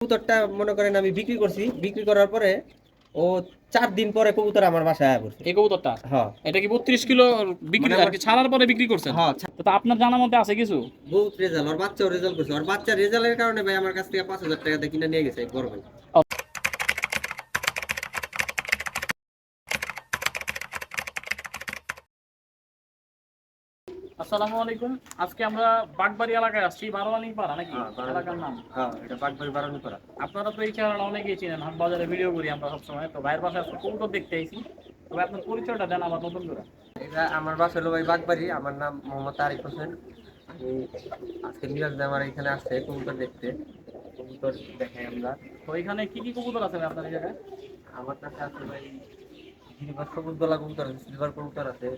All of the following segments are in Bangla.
কবুতরটা মনে করেন আমি বিক্রি করছি। বিক্রি করার পরে ও চার দিন পরে কবুতর আমার বাসায় আয়া করছে এই কবুতরটা? হ্যাঁ। এটা কি বত্রিশ কিলো বিক্রি মানে আর কি ছাড়ার পরে বিক্রি করছেন? হ্যাঁ তো আপনার জানার মধ্যে আছে কিছু? বহুত রেজাল্ট ওর বাচ্চাও রেজাল্ট করছে। আর বাচ্চা রেজাল্টের কারণে ভাই আমার কাছ থেকে পাঁচ হাজার টাকা দিয়ে কিনে নিয়ে গেছে এক আসসালামু আলাইকুম। আজকে আমরা বাগবাড়ি এলাকায় আসছি বারোয়ানি পাড়া নাকি? হ্যাঁ, এলাকার নাম? হ্যাঁ এটা বাগবাড়ি বাড়ানো করা আপনারা তো এই চেহারাটা অনেকেই চিনেন হাট বাজারে ভিডিও করি আমরা সবসময়। তো ভাইয়ের পাশে আজকে কবুতর দেখতে আইছি। তবে আপনার পরিচয়টা দেন আমার নতুন করে। এটা আমার বাসা হলো ভাই বাগবাড়ি। আমার নাম মোহাম্মদ তারিক হোসেন। আমি আজকে মিরাজ আমার এখানে আসছে কবুতর দেখতে। কবুতর দেখাই আমরা। তো এখানে কি কি কবুতর আছে আপনার এই জায়গায়? আমার কাছে আছে ভাই গিরিবাস সবুজ গলা কবুতর আছে সিলভার কবুতর আছে।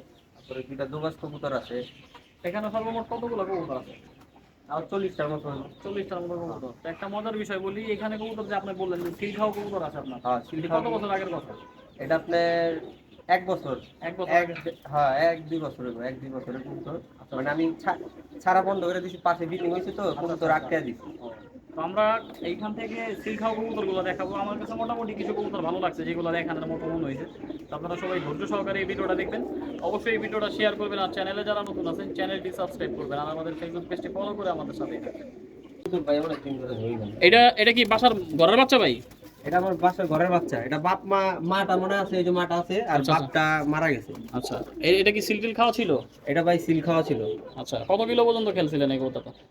তারপরে দুইটা দোবাস কবুতর আছে। এখানে সর্বমোট কতগুলো কবুতর আছে? আর চল্লিশটার মতো চল্লিশটার মতো কবুতর। তো একটা মজার বিষয় বলি এখানে কবুতর যে আপনি বললেন যে সিলখাও কবুতর আছে আপনার। হ্যাঁ কত বছর আগের কথা? এটা আপনার এক বছর। এক বছর হ্যাঁ এক দুই বছর এক দুই বছরের কবুতর। মানে আমি ছাড়া বন্ধ করে দিছি পাশে বিল্ডিং হয়েছে তো কবুতর আটকে দিছি। তো আমরা এইখান থেকে সিলখাও কবুতরগুলো দেখাবো। আমার কাছে মোটামুটি কিছু কবুতর ভালো লাগছে যেগুলো দেখানোর মতো মনে হয়েছে। তো আপনারা সবাই ধৈর্য সহকারে এই ভিডিওটা দেখবেন। অবশ্যই এই ভিডিওটা শেয়ার করবেন আর চ্যানেলে যারা নতুন আছেন চ্যানেলটি সাবস্ক্রাইব করবেন আর আমাদের ফেসবুক পেজটি ফলো করে আমাদের সাথে এটা এটা কি বাসার ঘরের বাচ্চা ভাই? এটা আমার বাসার ঘরের বাচ্চা। এটা বাপ মা মাটা মনে আছে এই যে মাটা আছে আর আচ্ছা, আচ্ছা। বাপটা মারা গেছে। আচ্ছা এটা কি সিলটিল খাওয়া ছিল? এটা ভাই সিল খাওয়া ছিল। আচ্ছা কত কিলো পর্যন্ত খেলছিলেন এই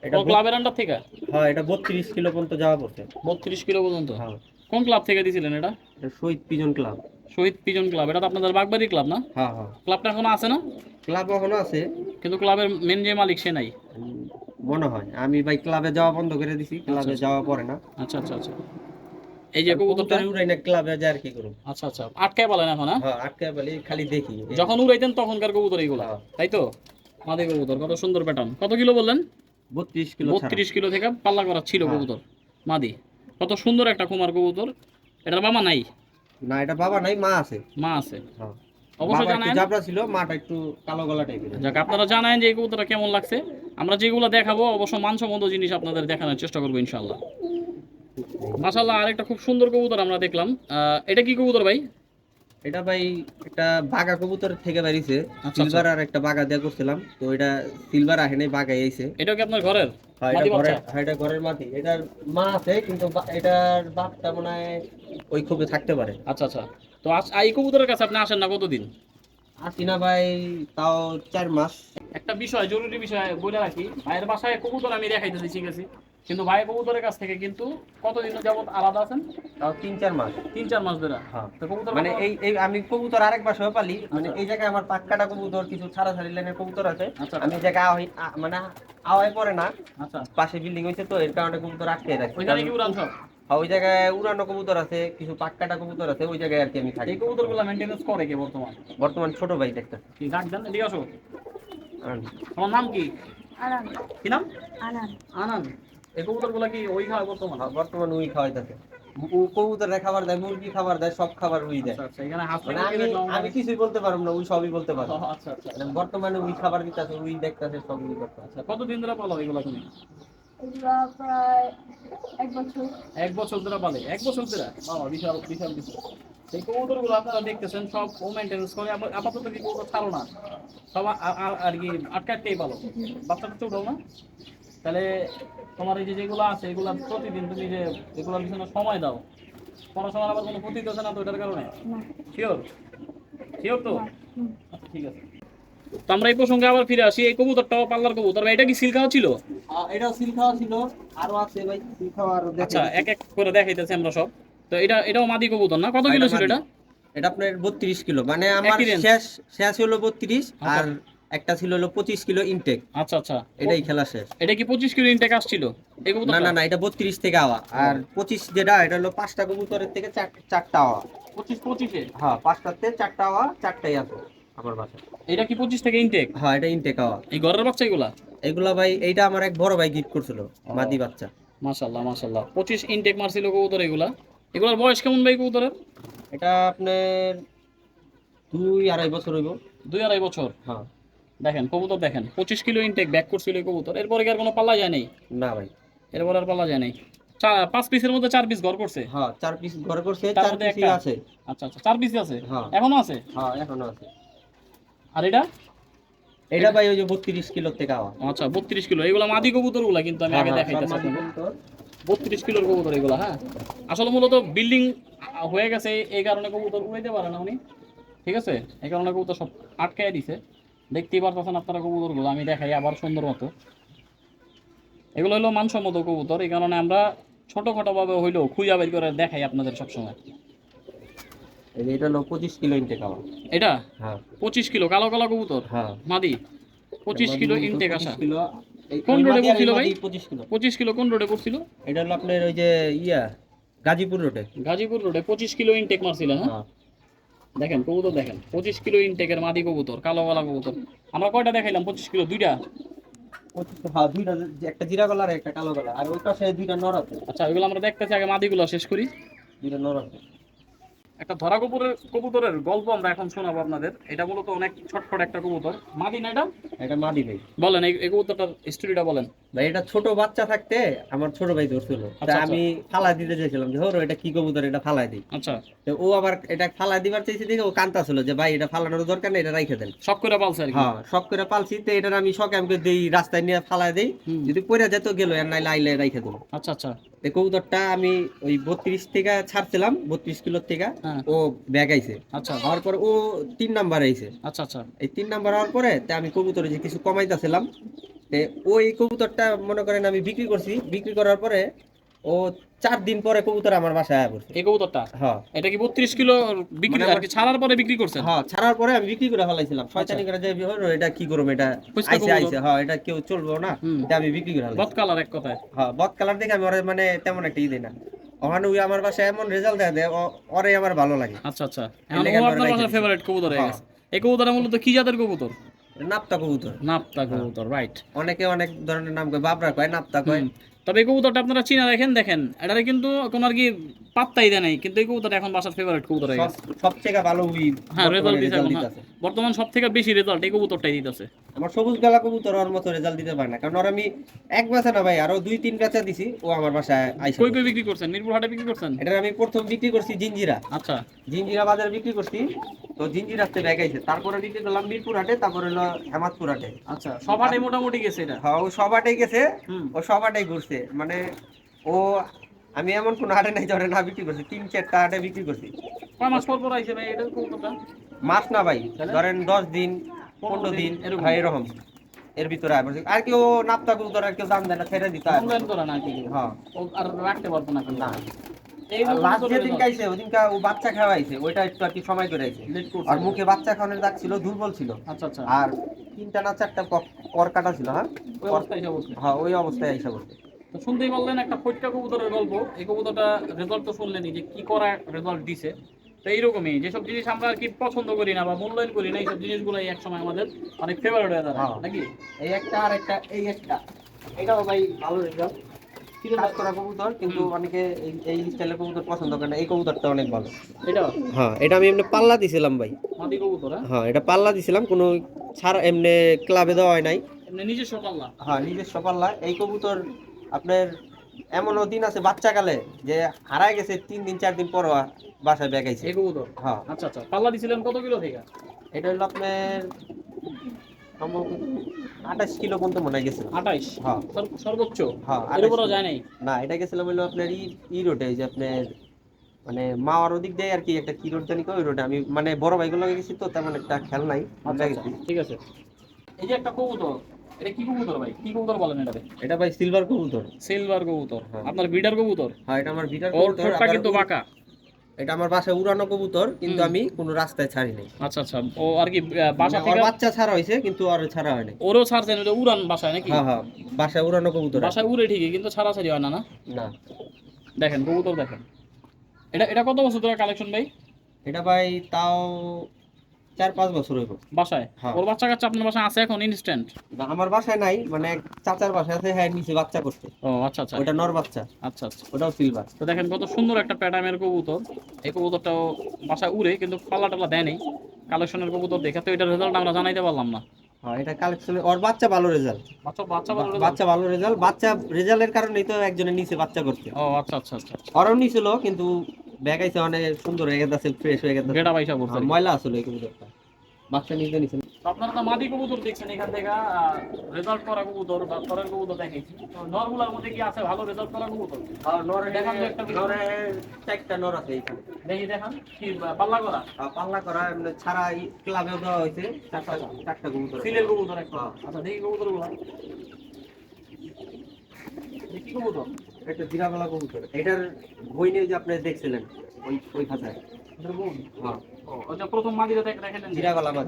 এটা ক্লাবের আন্ডার থেকে? হ্যাঁ এটা বত্রিশ কিলো পর্যন্ত যাওয়া পড়ছে। বত্রিশ কিলো পর্যন্ত? হ্যাঁ। কোন ক্লাব থেকে দিছিলেন এটা? এটা Shahid pigeon club. Shahid pigeon club এটা তো আপনাদের বাগবাড়ি ক্লাব না? হ্যাঁ হ্যাঁ। ক্লাবটা এখনও আছে না? ক্লাব এখনও আছে। কিন্তু ক্লাবের মেন যে মালিক সে নাই? মনে হয়। আমি ভাই ক্লাবে যাওয়া বন্ধ করে দিছি ক্লাবে যাওয়া পড়ে না। আচ্ছা আচ্ছা আচ্ছা। এই যে কবুতরটা উড়াই না ক্লাবে যায় আর কি করব আচ্ছা আচ্ছা। আটকায় পালেন এখন হ্যাঁ? হ্যাঁ আটকে বলি খালি দেখি। যখন উড়াইতেন তখনকার কবুতর এইগুলো হ্যাঁ। তাই তো? মাদি কবুতর কত সুন্দর প্যাটার্ন কত কিলো বললেন? বত্রিশ কিলো ছাড়া। বত্রিশ কিলো থেকে পাল্লা করা ছিল হ্যাঁ। কবুতর মাদি। কত সুন্দর একটা কুমার কবুতর। এটার বাবা নাই? না এটা বাবা নাই মা আছে। মা আছে। হ্যাঁ। অবশ্যই জানান জাবরা ছিল মাটা একটু কালো গলা টাইপের যাক আপনারা জানান যে এই কবুতরটা কেমন লাগছে। আমরা যেগুলো দেখাবো অবশ্য মানসম্মত জিনিস আপনাদের দেখানোর চেষ্টা করব ইনশাল্লাহ মাশাল্লাহ আরেকটা খুব সুন্দর কবুতর আমরা দেখলাম। এটা কি কবুতর ভাই? এটা ভাই একটা বাগা কবুতর থেকে বেরিয়েছে আচ্ছা। সিলভার আর একটা বাগা দেয়া করছিলাম। তো এটা সিলভার আসে নাই বাগাই আইছে। এটা কি আপনার ঘরের? হ্যাঁ, এটা? হ্যাঁ, এটা ঘরের মাটি। এটার মা আছে কিন্তু এটার বাপটা মনে হয় ওই খুবই থাকতে পারে। আচ্ছা আচ্ছা। তো আজ- এই কবুতরের কাছে আপনি আসেন না কতদিন? আসি না ভাই তাও চার মাস। একটা বিষয় জরুরি বিষয় বলে রাখি। ভাইয়ের বাসায় কবুতর আমি দেখাইতেছি ঠিক আছে? কিন্তু ভাই কবুতরের কাছ থেকে কিন্তু কতদিন যাবত আলাদা আছেন? তাও তিন চার মাস। তিন চার মাস ধরে। হ্যাঁ। তো কবুতর মানে এই এই আমি কবুতর আরেক বাসায় পালি মানে আচ্ছা। এই জায়গায় আমার পাক কাটা কবুতর কিছু ছাড়া ছাড়ি লাইনের কবুতর আছে। আচ্ছা। আমি এই জায়গায় আওয়াই- মানে আওয়ায় পড়ে না। আচ্ছা। পাশে বিল্ডিং হয়েছে তো এর কারণে কবুতর আটকে রাখছি ওইখানে কি উড়ান সব? হ্যাঁ, ওই জায়গায় উড়ানো কবুতর আছে কিছু পাক্কাটা কবুতর আছে ওই জায়গায় আর কি আমি থাকি। এই কবুতরগুলা মেনটেন্স করে কে বর্তমান? বর্তমান ছোট ভাই দেখতে। কি ডাক দেন এদিকে আসো। তোমার নাম কি? আনান কি নাম? আনান আনান এই কবুতরগুলা কি ওই খাওয়া বর্তমান? বর্তমান উই খাওয়াই থাকে। কবুতর খাবার দেয় মুরগি খাবার দেয় সব খাবার উই দেয়। আচ্ছা আচ্ছা মানে আমি কিছুই বলতে পারব না উই সবই বলতে পারব। আচ্ছা আচ্ছা মানে বর্তমানে উই খাবার দিতেছে উই দেখতেছে সব উই করতেছে কতদিন ধরে পালো এগুলা তুমি? এক বছর। এক বছর ধরে পালে? এক বছর ধরে? বাবা বিশাল বিশাল বিশাল এই কবুতরগুলো আপনারা দেখতেছেন সব ও মেনটেন্স করে আপাতত কি কবুতর ছাড়ো না? সব আর কি আটকাতেই পালো। বাচ্চাটা তো উঠাও না? তাহলে তোমার এই যে যেগুলো আছে এগুলো প্রতিদিন তুমি যে এগুলোর পিছনে সময় দাও পড়াশোনার আবার কোনো ক্ষতি হচ্ছে না তো এটার কারণে? শিওর শিওর তো? আচ্ছা ঠিক আছে। তো আমরা এই প্রসঙ্গে আবার ফিরে আসি এই কবুতরটাও পাল্লার কবুতর। ভাই এটা কি সিল খাওয়া ছিল? এটাও সিল খাওয়া ছিল আরও আছে ভাই সিল খাওয়া আরও আচ্ছা এক এক করে দেখাইতেছি আমরা সব। তো এটা এটাও মাদি কবুতর না? কত কিলো ছিল এটা? এটা আপনার বত্রিশ কিলো। মানে আমার? শেষ শেষ হলো বত্রিশ আচ্ছা। আর একটা ছিল হলো পঁচিশ কিলো ইনটেক আচ্ছা আচ্ছা। এটাই খেলা শেষ। এটা কি পঁচিশ কিলো ইনটেক আসছিল? এই না না না এটা বত্রিশ থেকে আওয়া। আর পঁচিশ যেটা এটা হলো পাঁচটা কবুতরের থেকে চার- চারটা আওয়া। পঁচিশ পঁচিশে? হ্যাঁ পাঁচটাতে চারটা আওয়া চারটাই আছে। আমার বাসায় এটা কি পঁচিশ থেকে ইনটেক হ্যাঁ এটা ইনটেক আওয়া। এই ঘরের বাচ্চা এগুলা? এগুলা ভাই এইটা আমার এক বড় ভাই গিফট করছিল মাদি বাচ্চা। মাশাল্লাহ মাশাল্লাহ পঁচিশ ইনটেক মারছিল কবুতর এগুলা। এগুলার বয়স কেমন ভাই কবুতরের? এটা আপনার দুই আড়াই বছর হইব। দুই আড়াই বছর? হ্যাঁ। দেখেন কবুতর দেখেন পঁচিশ কিলো ইনটেক ব্যাক করছিল এই কবুতর। এরপরে কি আর কোনো পাল্লা যায় নাই? না ভাই। এরপরে আর পাল্লা যায় নাই। পাঁচ পিসের মধ্যে চার পিস ঘর করছে? হ্যাঁ চার পিস ঘরে করছে চার? আছে। আচ্ছা আচ্ছা চার পিস আছে? হ্যাঁ। এখনও আছে? হ্যাঁ এখনও আছে। আর এটা? এটা ভাই ওই যে বত্রিশ কিলোর থেকে আওয়া। আচ্ছা বত্রিশ কিলো। এগুলো মাদি কবুতরগুলা কিন্তু আমি হ্যাঁ, আগে দেখাইতেছি। বত্রিশ কিলোর কবুতর এগুলো হ্যাঁ? আসলে মূলত বিল্ডিং হয়ে গেছে এই কারণে কবুতর উড়াইতে পারে না উনি। ঠিক আছে? এই কারণে কবুতর সব আটকায় দিছে। দেখতেই পারতেছেন আপনারা কবুতরগুলো আমি দেখাই আবার সুন্দর মতো। এগুলো হলো মানসম্মত কবুতর এই কারণে আমরা ছোটখাটো ভাবে হইলেও খুঁজা বের করে দেখাই আপনাদের সবসময়। এটা হলো পঁচিশ কিলো ইনটেক এটা? হ্যাঁ। পঁচিশ কিলো কালো কালো কবুতর? হ্যাঁ। মাদি? পঁচিশ কিলো ইনটেক আসা কিলো কোন রোডে বলছিল ভাই? 25 কিলো। পঁচিশ কিলো কোন রোডে পড়ছিল? এটা হলো আপনার ওই যে ইয়া গাজীপুর রোডে গাজীপুর রোডে পঁচিশ কিলো ইনটেক মারছিলেন হ্যাঁ? হ্যাঁ। দেখেন কবুতর দেখেন। পঁচিশ কিলো ইনটেকের মাদি কবুতর কালো কালা কবুতর। আমরা কয়টা দেখাইলাম পঁচিশ কিলো? দুইটা? হ্যাঁ দুইটা একটা জিরা কালার একটা কালো কালার আর ওই পাশে দুইটা নর আছে আচ্ছা ওইগুলো আমরা দেখতেছি আগে মাদিগুলো শেষ করি। দুইটা নর আছে একটা ধরা কবুতরের কবুতরের গল্প আমরা এখন শোনাবো আপনাদের। এটা মূলত অনেক ছটফট একটা কবুতর। মাদি না এটা? এটা মাদি ভাই। বলেন এই এই কবুতরটার স্টোরিটা বলেন। ভাই এটা ছোট বাচ্চা থাকতে আমার ছোট ভাই ধরছিল। আচ্ছা। আমি ফালাই দিতে চাইছিলাম যে হরো এটা কি কবুতর? এটা ফালাই দিই। আচ্ছা। তো ও আবার এটা ফালাই দিবার চাইছে দেখে ও কান্তা ছিল যে ভাই এটা ফালানোর দরকার নেই এটা রাইখে দেন। সব করে পালছে হ্যাঁ শখ করে পালছি। তো এটার আমি শখ আমাকে দেই রাস্তায় নিয়ে ফালাই দেই। যদি পড়ে যেত গেল আর নাইলে আইলে রাইখে দেবো আচ্ছা আচ্ছা। কবুতরটা আমি ওই বত্রিশ থেকে ছাড়ছিলাম বত্রিশ কিলোর থেকে হ্যাঁ। ও ব্যাগ আইছে। আচ্ছা। হওয়ার পর ও তিন নাম্বার আইছে। আচ্ছা আচ্ছা। এই তিন নাম্বার হওয়ার পরে তা আমি কবুতরে যে কিছু কমাইতেছিলাম ওই কবুতরটা মনে করেন আমি বিক্রি করছি। বিক্রি করার পরে ও চার দিন পরে কবুতর আমার বাসায় আয়া পড়ছে। এই কবুতরটা? হ্যাঁ। এটা কি বত্রিশ কিলো বিক্রি মানে আর কি ছাড়ার পরে বিক্রি করছেন? হ্যাঁ ছাড়ার পরে আমি বিক্রি করে ফেলাইছিলাম। শয়তানি করে যে হলো এটা কি করব এটা কবুতর। আইসে হ্যাঁ এটা কেউ চলবো না এটা আমি বিক্রি করে ফেলাইছি। বদ কালার এক কথায়। হ্যাঁ বদ কালার দেখে আমি ওরে মানে তেমন একটা ই দিই না। ওখানে ওই আমার বাসায় এমন রেজাল্ট দেয় দেয় ওরে আমার ভালো লাগে। আচ্ছা আচ্ছা। এখন আপনার বাসার ফেভারিট কবুতর হয়ে হ্যাঁ। গেছে। এই কবুতরটা মূলত কি জাতের কবুতর? নাপ্তা কবুতর। নাপ্তা কবুতর রাইট অনেকে অনেক ধরনের নাম কয় বাবরা কয় নাপ্তা কয়। তবে এই কবুতরটা আপনারা চিনা দেখেন দেখেন এটারে কিন্তু কোনো আর কি পাত্তাই দেয় নাই কিন্তু এই কবুতরটা এখন বাসার ফেভারিট কবুতর হয়ে গেছে। সবথেকে ভালো হ্যাঁ রেজাল্ট এখন, হ্যাঁ। বর্তমান সব থেকে বেশি রেজাল্ট এই কবুতরটাই দিতেছে। আমার সবুজ গলা কবুতর ওর মতো রেজাল্ট দিতে পারে না কারণ ওর আমি এক বেচা না ভাই আরও দুই তিন বেচা দিছি ও আমার বাসায় আইসা কই কই বিক্রি করছেন? মিরপুর হাটে বিক্রি করছেন? এটা আমি প্রথম বিক্রি করছি জিঞ্জিরা। আচ্ছা। জিঞ্জিরা বাজারে বিক্রি করছি। তো জিঞ্জিরাতে ব্যাগ আইছে। তারপরে মিরপুর হাটে তারপরে হলো হেমাদপুর হাটে। আচ্ছা সব হাটে মোটামুটি গেছে এটা? হ্যাঁ ও গেছে ও সব হাটেই ঘুরছে। মানে ও আমি এমন কোন হাটে নাই ধরে না বিক্রি করছি তিন চারটা হাটে বিক্রি করছি। কয় মাস পর পর আইছে ভাই এটা মাস না ভাই ধরেন দশ দিন পনেরো দিন এরকম। এরকম। এর ভিতরে। আর কেউ নাপ্তা কবুতর আর কেউ দাম দেয় না ছেড়ে দিতে হয়। হ্যাঁ। আর রাখতে পারব না না। লাস্ট কবুতরের যেদিন খাইছে ওদিনকা ও বাচ্চা খাওয়াইছে ওইটা একটু আর কি সময় করছে। আর মুখে বাচ্চা খাওয়ানোর দাগ ছিল দুর্বল ছিল। আচ্ছা আচ্ছা। আর তিনটা না চারটা ক- কর কাটা ছিল হ্যাঁ? ওই অবস্থায় হ্যাঁ ওই অবস্থায় আইসা বলছে তো শুনতেই বললেন একটা ফটকা কবুতরের গল্প। এই কবুতরটা রেজাল্ট তো শুনলেনই যে কি করা রেজাল্ট দিছে। তো এইরকমই যেসব জিনিস আমরা আর কি পছন্দ করি না বা মূল্যায়ন করি না এইসব জিনিসগুলোই এক সময় আমাদের অনেক ফেভারিট হয়ে দাঁড়ায় হ্যাঁ। নাকি? এই একটা আর একটা এই একটা। এটাও ভাই ভালো রেজাল্ট কাজ করা কবুতর কিন্তু অনেকে এই- এই স্টাইলের কবুতর পছন্দ করে না। এই কবুতরটা অনেক ভালো। এটা হ্যাঁ এটা আমি এমনি পাল্লা দিছিলাম ভাই। মাদি কবুতর হ্যাঁ? হ্যাঁ এটা পাল্লা দিছিলাম কোনো ছাড়া এমনি ক্লাবে দেওয়া হয় নাই। এমনি নিজস্ব পাল্লা? হ্যাঁ নিজস্ব পাল্লা। এই কবুতর আপনার এমনও দিন আছে বাচ্চাকালে যে হারায় গেছে তিন দিন চার দিন পর বাসায় বেগাইছে এই কবুতর? হ্যাঁ। আচ্ছা আচ্ছা। পাল্লা দিছিলেন কত কিলো থেকে? এটা হলো আপনার সম্ভবত আঠাশ কিলো পর্যন্ত মনে হয় গেছিল। হ্যাঁ। সর্বোচ্চ? হ্যাঁ এর 28 উপরও কিলো। যায় নাই? না এটা গেছিলাম হলো আপনার ই ই রোডে যে আপনার মানে মাওয়ার ওদিক দিয়ে আর কি একটা কি রোড জানি ওই রোডে আমি মানে বড় ভাইগুলো গেছি তো তেমন একটা খেয়াল নাই। আচ্ছা আচ্ছা। ঠিক আছে। এই যে একটা কবুতর এটা কি কবুতর ভাই? কি কবুতর বলেন এটাতে এটা ভাই সিলভার কবুতর। সিলভার কবুতর। হ্যাঁ। আপনার বিডার কবুতর? হ্যাঁ এটা আমার ওর কবুতর। কিন্তু বাঁকা। এটা আমার বাসায় উড়ানো কবুতর কিন্তু আমি কোনো রাস্তায় ছাড়ি নাই। আচ্ছা আচ্ছা। ও আর কি বাসা মানে থেকে বাচ্চা ছাড়া হয়েছে কিন্তু আর ছাড়া হয়নি ওরও ছাড়ছেন ওটা উড়ান বাসায় নাকি? হ্যাঁ হ্যাঁ। বাসায় উড়ানো কবুতর। বাসায় উড়ে ঠিকই কিন্তু ছাড়া ছাড়ি হয় না না? না। দেখেন কবুতর দেখেন। এটা এটা কত বছর ধরে কালেকশন ভাই? এটা ভাই তাও চার পাঁচ বছর হইব। বাসায়? হ্যাঁ। ওর বাচ্চা কাচ্চা আপনার বাসায় আছে এখন ইনস্ট্যান্ট না, আমার বাসায় নাই মানে চাচার বাসায় আছে হ্যাঁ নিচে বাচ্চা করছে। ও আচ্ছা আচ্ছা। ওটা নর বাচ্চা। আচ্ছা আচ্ছা। ওটাও সিলভার তো দেখেন কত সুন্দর একটা প্যাটামের কবুতর। এই কবুতরটাও বাসায় উড়ে কিন্তু পাল্লা টাল্লা দেয় নেই। কালেকশনের কবুতর দেখে তো এটার রেজাল্ট আমরা জানাইতে পারলাম না। হ্যাঁ এটা কালেকশন ওর বাচ্চা ভালো রেজাল্ট বাচ্চা বাচ্চা ভালো? বাচ্চা ভালো রেজাল্ট বাচ্চা রেজাল্টের কারণেই তো একজনের নিচে বাচ্চা করছে। ও আচ্ছা আচ্ছা আচ্ছা। ওরাও নিছিল কিন্তু ব্যাগাইছে অনেক সুন্দর হয়ে গেছে ফ্রেশ হয়ে গেছে। গেটা পয়সা হ্যাঁ, ময়লা আসলে এই কবুতরটা। বাচ্চা নিতে নিছেন আপনারা তো মাদি কবুতর দেখছেন এখান থেকে রেজাল্ট করা কবুতর বা করার কবুতর দেখাইছি। তো নরগুলার মধ্যে কি আছে ভালো রেজাল্ট করা কবুতর? আর নরে দেখান তো একটা নরে চারটা নর আছে এইখানে। দেখি দেখান। কি পাল্লা করা? পাল্লা করা এমনি ছাড়া ক্লাবেও দেওয়া হয়েছে চারটা চারটা কবুতর সিলের কবুতর একটা। হ্যাঁ। আচ্ছা দেখি কবুতরগুলা দেখি কবুতর। একটা জিরাগলা কবুতর। এটার বই নিয়ে যে আপনি দেখছিলেন ওই ওই খাতায় হ্যাঁ। ওটা প্রথম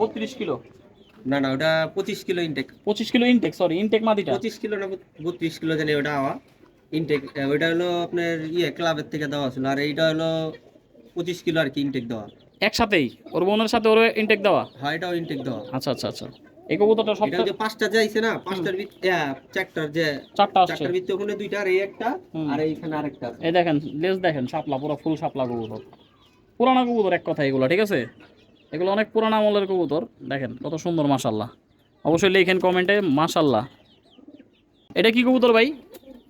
বত্রিশ কিলো? না না ওটা পঁচিশ কিলো ইনটেক পঁচিশ কিলো ইনটেক সরি ইনটেক মাদিটা? পঁচিশ কিলো না বত্রিশ কিলো জানি ওটা আওয়া ইনটেক ওইটা হলো আপনার ইয়ে ক্লাবের থেকে দেওয়া ছিল। আর এইটা হলো পঁচিশ কিলো আর কি ইনটেক দেওয়া। একসাথেই? ওর বোনের সাথে ওর ইনটেক দেওয়া? হ্যাঁ এটাও ইনটেক দেওয়া। আচ্ছা আচ্ছা আচ্ছা। এই কবুতরটা এটা সবচেয়ে যে পাঁচটা যাইছে না পাঁচটার ভিত চারটার যে চারটা আসছে। চারটার ভিতরে ওখানে দুইটা আর এই একটা আর এইখানে আরেকটা আছে। এই দেখেন লেজ দেখেন শাপলা পুরো ফুল শাপলা কবুতর। পুরানা কবুতর এক কথা এগুলো ঠিক আছে? এগুলো অনেক পুরানা আমলের কবুতর। দেখেন কত সুন্দর মাশাল্লাহ অবশ্যই লেখেন কমেন্টে মাশাল্লাহ এটা কি কবুতর ভাই?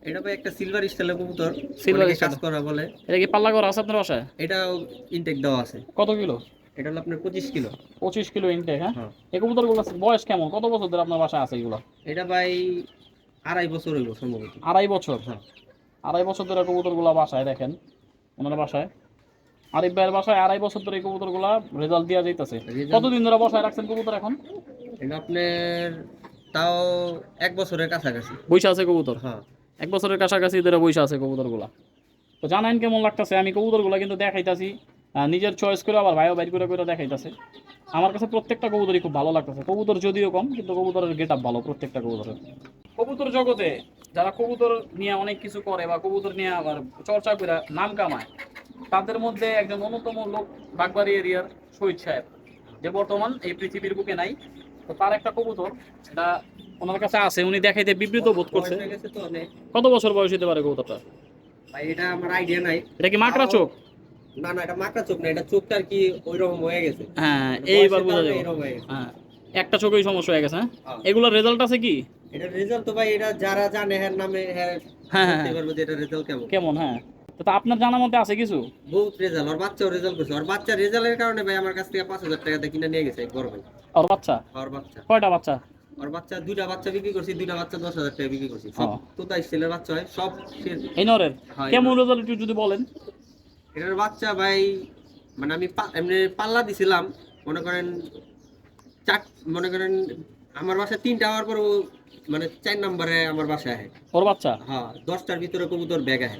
এটা ভাই একটা সিলভার স্টাইলের কবুতর। সিলভার কাজ করা বলে। এটা কি পাল্লা করা আছে আপনার বাসায়? এটাও ইনটেক দেওয়া আছে। কত কিলো? এটা হলো আপনার পঁচিশ কিলো। পঁচিশ কিলো ইনটেক হ্যাঁ? হ্যাঁ। এই কবুতরগুলো বয়স কেমন? কত বছর ধরে আপনার বাসায় আছে এগুলো? এটা ভাই আড়াই বছর হইব সম্ভবত। আড়াই বছর? হ্যাঁ। আড়াই বছর ধরে কবুতরগুলো বাসায় দেখেন ওনার বাসায়। আরিফ ভাইয়ের বাসায় আড়াই বছর ধরে এই কবুতরগুলা রেজাল্ট দেওয়া যাইতেছে। কতদিন ধরে বাসায় রাখছেন কবুতর এখন? এটা আপনার তাও এক বছরের কাছাকাছি। বৈশা আছে কবুতর? হ্যাঁ। এক বছরের কাছাকাছি ধরে বৈশা আছে কবুতরগুলা। তো জানেন কেমন লাগতেছে আমি কবুতরগুলা কিন্তু দেখাইতাছি। নিজের চয়েস করে আবার ভাইও বাইর করে করে দেখাইতেছে। আমার কাছে প্রত্যেকটা কবুতরই খুব ভালো লাগতেছে। কবুতর যদিও কম কিন্তু কবুতরের গেট আপ ভালো প্রত্যেকটা কবুতরের। কবুতর জগতে যারা কবুতর নিয়ে অনেক কিছু করে বা কবুতর নিয়ে আবার চর্চা করে নাম কামায় তাদের মধ্যে একজন অন্যতম লোক বাগবাড়ি এরিয়ার শহীদ সাহেব যে বর্তমান এই পৃথিবীর বুকে নাই। তো তার একটা কবুতর এটা ওনার কাছে আছে উনি দেখাইতে বিবৃত বোধ করছে। কত বছর বয়স হতে পারে কবুতরটা? ভাই এটা আমার আইডিয়া নাই। এটা কি মাকড়া চোখ? না না এটা মাকড়া চোখ না এটা চোখটা আর কি ওইরকম হয়ে গেছে। হ্যাঁ এইবার বোঝা যাবে হয়ে। হ্যাঁ একটা চোখেই সমস্যা হয়ে গেছে হ্যাঁ? হ্যাঁ। এগুলোর রেজাল্ট আছে কি? এটার রেজাল্ট তো ভাই এটা যারা জানে হ্যার নামে হ্যাঁ হ্যাঁ, হ্যাঁ। এটা রেজাল্ট কেমন। কেমন হ্যাঁ? তো আপনার জানা মতে আছে কিছু? বহুত রেজাল্ট ওর বাচ্চাও রেজাল্ট করছে। ওর বাচ্চা রেজাল্টের কারণে ভাই আমার কাছ থেকে পাঁচ হাজার টাকাতে কিনে নিয়ে গেছে এক বড় ভাই। ওর বাচ্চা? ওর বাচ্চা। কয়টা বাচ্চা? ওর বাচ্চা দুইটা বাচ্চা বিক্রি করছি দুইটা বাচ্চা দশ হাজার টাকা বিক্রি করছি। সব ও। তোতা স্টিলের বাচ্চা হয় সব এই নরের? হ্যাঁ, কেমন রেজাল্ট একটু যদি বলেন? এটার বাচ্চা ভাই মানে আমি এমনি পাল্লা দিছিলাম মনে করেন চার মনে করেন আমার বাসায় তিনটা হওয়ার পর মানে চার নম্বরে আমার বাসায় আহে। ওর বাচ্চা? হ্যাঁ দশটার ভিতরে কবুতর ব্যাগ আহে।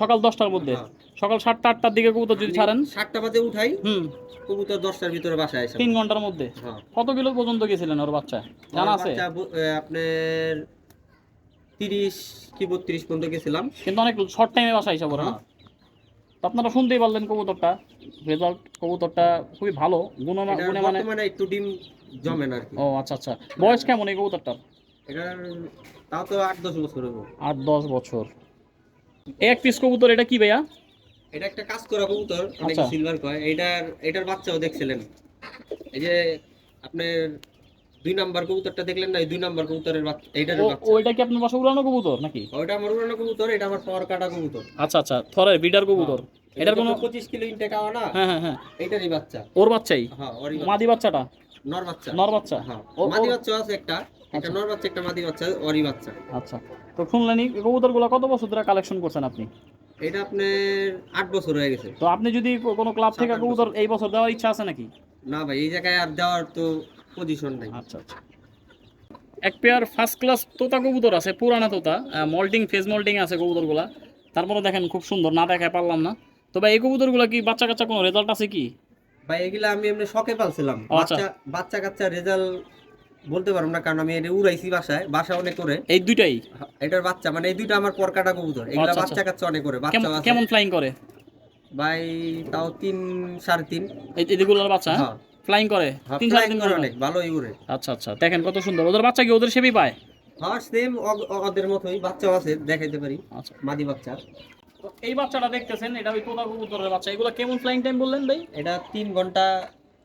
সকাল দশটার মধ্যে? হ্যাঁ। সকাল সাতটা আটটার দিকে কবুতর যদি ছাড়েন? সাতটা বাজে উঠাই হুম। কবুতর দশটার ভিতরে বাসায় আসে। তিন ঘণ্টার মধ্যে? হ্যাঁ। কত কিলো পর্যন্ত গেছিলেন ওর বাচ্চা? জানা আছে? আপনার তিরিশ কি বত্রিশ পর্যন্ত গেছিলাম। কিন্তু অনেক শর্ট টাইমে বাসা হিসাব হ্যাঁ। তো আপনারা শুনতেই পারলেন কবুতরটা। রেজাল্ট কবুতরটা খুবই ভালো। গুণ এটার গুণে মানে একটু ডিম জমে না ও আচ্ছা আচ্ছা। বয়স কেমন এই কবুতরটার? এটার তাও তো আট দশ বছর আট দশ বছর। এক পিস কবুতর এটা কি ভাইয়া? এটা একটা কাজ করা কবুতর অনেক আচ্ছা। সিলভার কয়। এটার এটার বাচ্চাও দেখছিলেন। এই যে আপনার দুই নাম্বার কবুতরটা দেখলেন না? এই দুই নাম্বার কবুতরের বাচ্চা এটার বাচ্চা। ওইটা কি আপনার বাসা উড়ানো কবুতর নাকি? ওইটা আমার উড়ানো কবুতর এটা আমার পাওয়ার কাটা কবুতর। আচ্ছা আচ্ছা থরের বিডার কবুতর। এটার কোনো পঁচিশ কিলো ইনটেক আওয়া না? হ্যাঁ হ্যাঁ হ্যাঁ। এইটারই বাচ্চা। ওর বাচ্চাই? হ্যাঁ ওরই মাদি বাচ্চাটা? নর বাচ্চা। নর বাচ্চা? হ্যাঁ। মাদি বাচ্চা আছে একটা। একটা আচ্ছা। নর বাচ্চা একটা মাদি বাচ্চা ওরই বাচ্চা। আচ্ছা। তো শুনলেনি কবুতরগুলো কত বছর ধরে কালেকশন করছেন আপনি? এটা আপনার আট বছর হয়ে গেছে। তো আপনি যদি কোনো ক্লাব থেকে কবুতর এই বছর দেওয়ার ইচ্ছা আছে নাকি? না ভাই এই জায়গায় আর দেওয়ার তো পজিশন নাই। আচ্ছা আচ্ছা। এক পেয়ার ফার্স্ট ক্লাস তোতা কবুতর আছে পুরানা তোতা মল্টিং ফেজ মল্টিং আছে কবুতরগুলা। তারপরে দেখেন খুব সুন্দর না দেখায় পারলাম না। তবে এই কবুতরগুলা কি বাচ্চা কাচ্চা কোনো রেজাল্ট আছে কি? ভাই এগুলা আমি এমনি শখে পালছিলাম। আচ্ছা। বাচ্চা বাচ্চা কাচ্চা রেজাল্ট বলতে পারব না কারণ আমি এটা উড়াইছি বাসায় বাসা অনেক করে। এই দুইটাই? এটার বাচ্চা মানে এই দুইটা আমার পরকাটা কবুতর। এগুলা আচ্ছা, বাচ্চা কাচ্চা অনেক করে বাচ্চা কেমন ফ্লাইং করে? ভাই তাও তিন সাড়ে তিন। এই এদিকগুলোর বাচ্চা? হ্যাঁ। ফ্লাইং করে? হ্যাঁ, তিন সাড়ে তিন করে ভালোই উড়ে আচ্ছা আচ্ছা দেখেন কত সুন্দর। ওদের বাচ্চা কি ওদের সেবি পায়? হ্যাঁ সেম ওদের মতোই বাচ্চাও আছে দেখাইতে পারি। আচ্ছা। মাদি বাচ্চা। এই বাচ্চাটা দেখতেছেন এটা ওই তোতা কবুতরের বাচ্চা। এগুলো কেমন ফ্লাইং টাইম বললেন ভাই? এটা তিন ঘণ্টা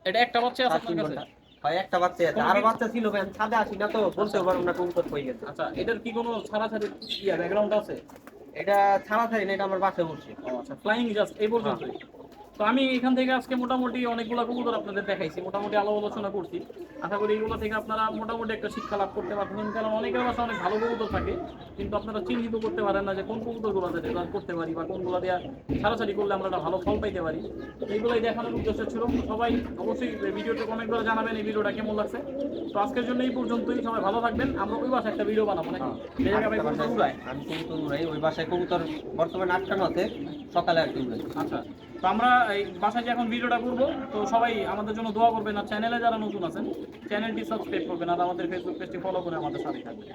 এটা একটা বাচ্চা আছে আপনার কাছে? ভাই একটা বাচ্চা আছে। আরও বাচ্চা ছিল ভাই ছাদে আসি না তো বলতে পারব না কবুতর কই গেছে। আচ্ছা এটার কি কোনো ইয়া ব্যাকগ্রাউন্ড আছে? এটা ছাড়া না এটা আমার বাসায় ও আচ্ছা ফ্লাইং জাস্ট এই তো আমি এখান থেকে আজকে মোটামুটি অনেকগুলো কবুতর আপনাদের দেখাইছি মোটামুটি আলো আলোচনা করছি। আশা করি এগুলো থেকে আপনারা মোটামুটি একটা শিক্ষা লাভ করতে পারবেন। কারণ অনেকের বাসা অনেক ভালো কবুতর থাকে কিন্তু আপনারা চিহ্নিত করতে পারেন না যে কোন কবুতরগুলো যেটা এবার করতে পারি বা কোনগুলো দেওয়া ছাড়াছাড়ি করলে আমরা একটা ভালো ফল পাইতে পারি। এইগুলোই দেখানোর উদ্দেশ্য ছিল। সবাই অবশ্যই ভিডিওতে কমেন্ট করে জানাবেন এই ভিডিওটা কেমন লাগছে। তো আজকের জন্য এই পর্যন্তই। সবাই ভালো থাকবেন। আমরা ওই বাসায় একটা ভিডিও বানাবো নাকি? আমি কবুতর উড়াই। ওই বাসায় কবুতর বর্তমানে আটকানো আছে। সকালে আর কি আচ্ছা। তো আমরা এই বাসায় যে এখন ভিডিওটা করব, তো সবাই আমাদের জন্য দোয়া করবেন আর চ্যানেলে যারা নতুন আছেন চ্যানেলটি সাবস্ক্রাইব করবেন আর আমাদের ফেসবুক পেজটি ফলো করে আমাদের সাথে থাকবেন।